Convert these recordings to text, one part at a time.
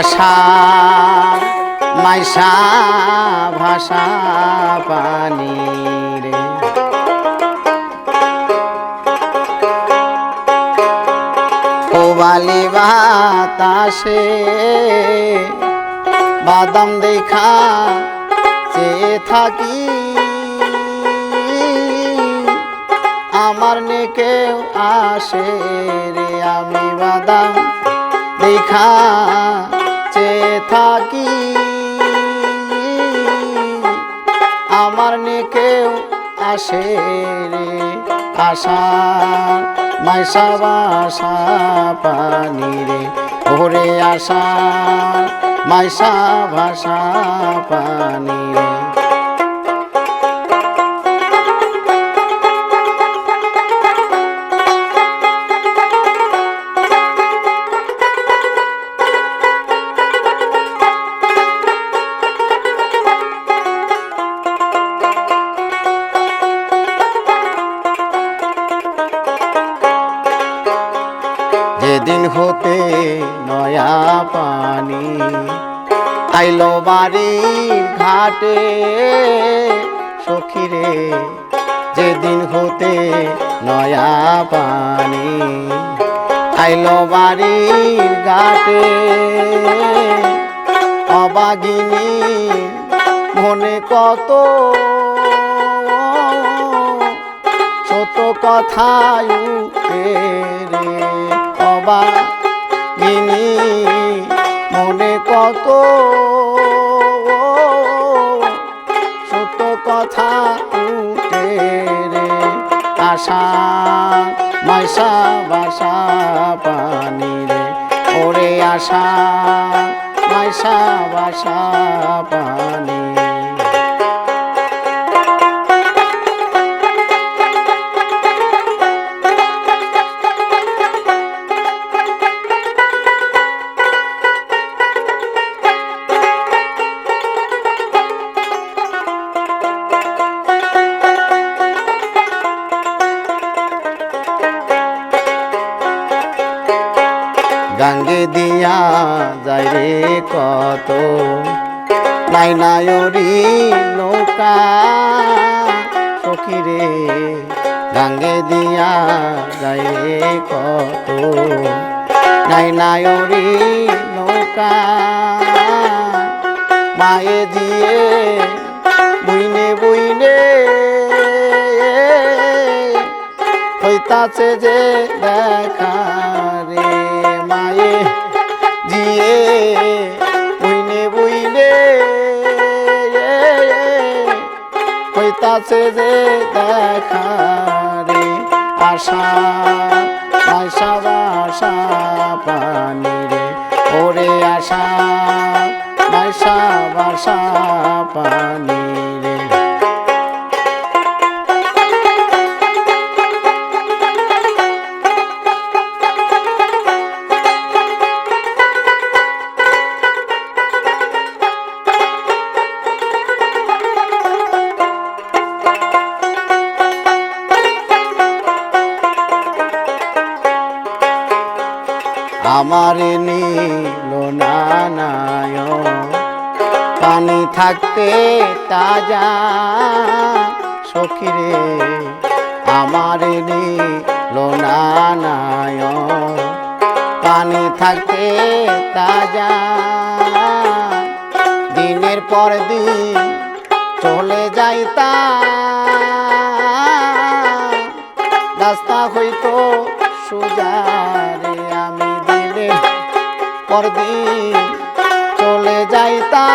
আশা মাইশা ভাষা পানি রে। কোবালি বাতাসে বাদাম দেখা চেয়ে থাকি। আমার নে কেউ আসে রে, আমি বাদাম দেখা চেয়ে থাকি। আমার নিকেও আসে রে আশা মাইসা বাসা পানি রে। ওরে আশা মাইসা ভাষা পানি রে। নয়া পানি। আইলো বাড়ির ঘাটে, সখিরে, যেদিন হতে নয়া পানি। আইলো বাড়ির ঘাটে, অবাগিনী মনে কত ছোট কথায় রে। অবা গিনি মনে কত ছোট কথা উঠে রে। আশা মাইসা বাসা, পানি রে। ওরে আশা মাইসা বাসা, পানি দিয়া যায় রে কত। নাই নায়রি নৌকা সখিরে গাঙ্গে দিয়া যায় রে কত। নাই নায়রি নৌকা, মায়ে দিয়ে বুইনে বুইনে হইতাছে যে দেখা। হইতাছে যে দেখারে আশা আশা বাসা পানি রে। ওরে আশা আশা বাসা পানি আমার নীল নানায় পানি থাকতে তাজা সখিরে, আমার নীল নানায় পানি থাকতে তাজা দিনের পর দিন চলে যাইতা পরদিন চলে যাইতা।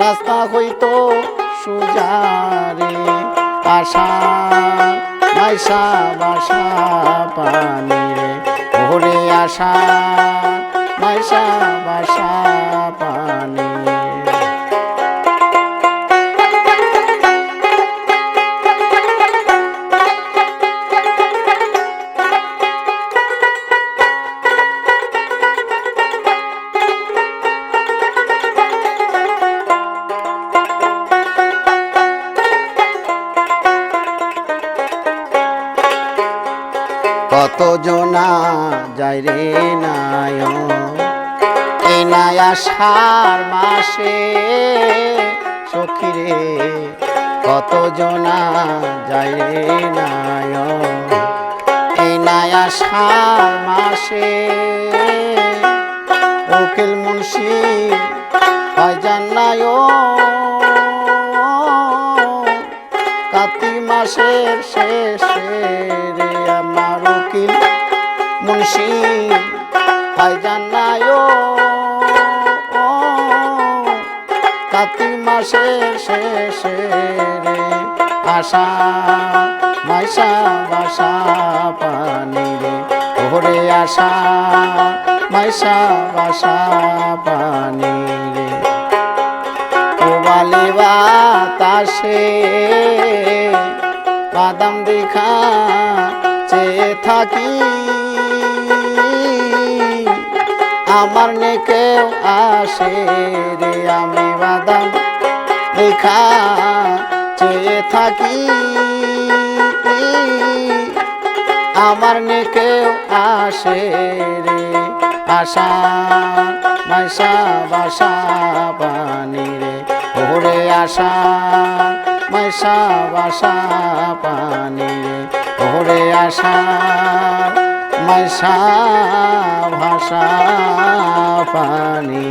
রাস্তা হইতো সুজারে আশা আশা বাসা পানি রে ওরে আশা মাইসা বাসা পানি কত জনা যায় রে নায় এই নাই মাসে সখী রে কত জনা যায় রে নায় এই নাই মাসে উকিল মুন্সি হয় কার্তিক মাসের শেষে মুন্সি হয় জান্নায় কার্তিক মাসের শেষে রে আশা, মাইশা বাসা পানি রে। ওরে আশা, মাইশা বাসা পানি রে। কোবালি বাতাসে বাদাম দেখা চেয়ে থাকি আমার নে কেউ আসে রে আমি বাদাম দেখা চেয়ে থাকি। আমার নে কেউ আসে রে আশা, মাইশা, বাসা, পানি রে, ওরে আশা, মাইশা, বাসা, পানি রে, ওরে আশা। মাইশা ভাষা পানি